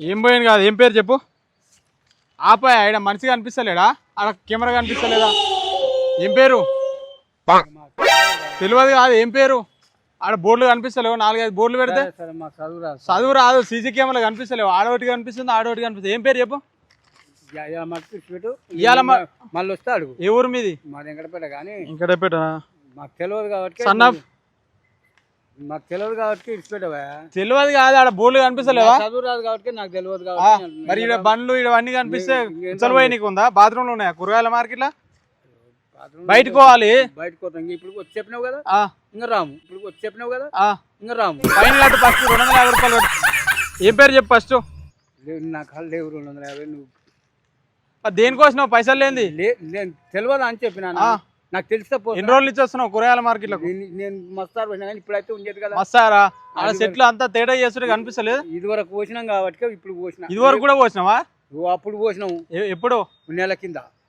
ఏం పోయింది కాదు? ఏం పేరు చెప్పు? ఆపా ఆడ మనిషి కనిపిస్తలేడా? ఆడ కెమెరా కనిపిస్తలేదా? ఏం పేరు? తెలియదు కాదు ఏం పేరు? ఆడ బోర్డులు కనిపిస్తలేవు నాలుగైదు బోర్డులు పెడితే? చదువు రాదు. CC camera కనిపిస్తలేవు. ఆడోటి కనిపిస్తుంది ఆడోటి కనిపిస్తుంది. ఏం పేరు చెప్పు? ఇవాళ మళ్ళీ వస్తే అడుగు. ఏ ఊరు మీది? మా వెంకటపేట కానీ పెట్టనా మాకు తెలియదు కాబట్టి మాకు తెలియదు కాబట్టి ఇచ్చిపెట్టవా తెలియదు కాదు ఆడ బోర్డులు కనిపిస్తలేవా? చదువు రాదు కాబట్టి నాకు తెలియదు కాబట్టి మరి ఇక్కడ బండ్లు అన్ని కనిపిస్తే ఉచ్చలపోయి నీకు ఉందా? బాత్రూంలో ఉన్నాయా? కూరగాయల మార్కెట్లో? బయటకు పోవాలి. బయటకు పోతాం. ఇప్పుడు వచ్చి చెప్పినావు కదా? ఆ, ఇంకా రాము. ఇప్పుడు వచ్చి చెప్పినావు కదా? ఆ. ఇంకా రాము. ఫైన్ కట్టు ఫస్ట్ రెండు వందల యాభై రూపాయలు. ఏం పేరు చెప్పు ఫస్ట్? లేవు నా కాళ్ళు లేవు రెండు వందల యాభై నువ్వు. దేనికోసం పైసలు లేనిది? లే నేను తెలియదు అని చెప్పినా. నాకు తెలిస్తే ఎన్ని రోజులు నుంచి వస్తున్నావు కూరగాయల మార్కెట్లకు? నేను- నేను మస్తారు పోయినా కానీ ఇప్పుడైతే ఉండేది కదా. మస్తారా? అది చెట్లు అంతా తేడా చేస్తుంటే కనిపిస్తలేదు? ఇది వరకు పోసినాం కాబట్టి ఇప్పుడు పోసిన. ఇది వరకు కూడా పోసినావా? అప్పుడు పోసినావు ఎ- ఎప్పుడు? నెల కింద.